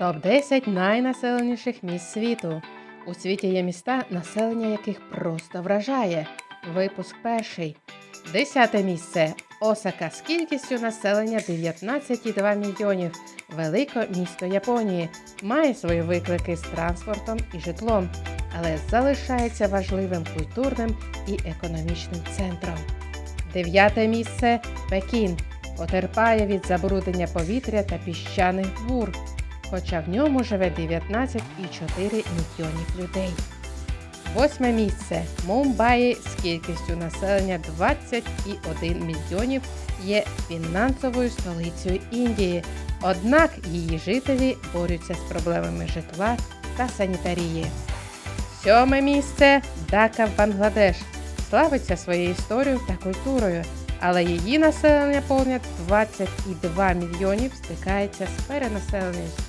Топ-10 найнаселеніших міст світу. У світі є міста, населення яких просто вражає. Випуск перший. Десяте місце. Осака з кількістю населення 19,2 мільйонів. Велике місто Японії. Має свої виклики з транспортом і житлом, але залишається важливим культурним і економічним центром. Дев'яте місце Пекін. Потерпає від забруднення повітря та піщаних бур хоча в ньому живе 19,4 мільйонів людей. Восьме місце Мумбаї з кількістю населення 20,1 мільйонів є фінансовою столицею Індії. Однак її жителі борються з проблемами житла та санітарії. Сьоме місце Дака в Бангладеш. Славиться своєю історією та культурою, але її населення понад 22 мільйонів стикається з перенаселеністю.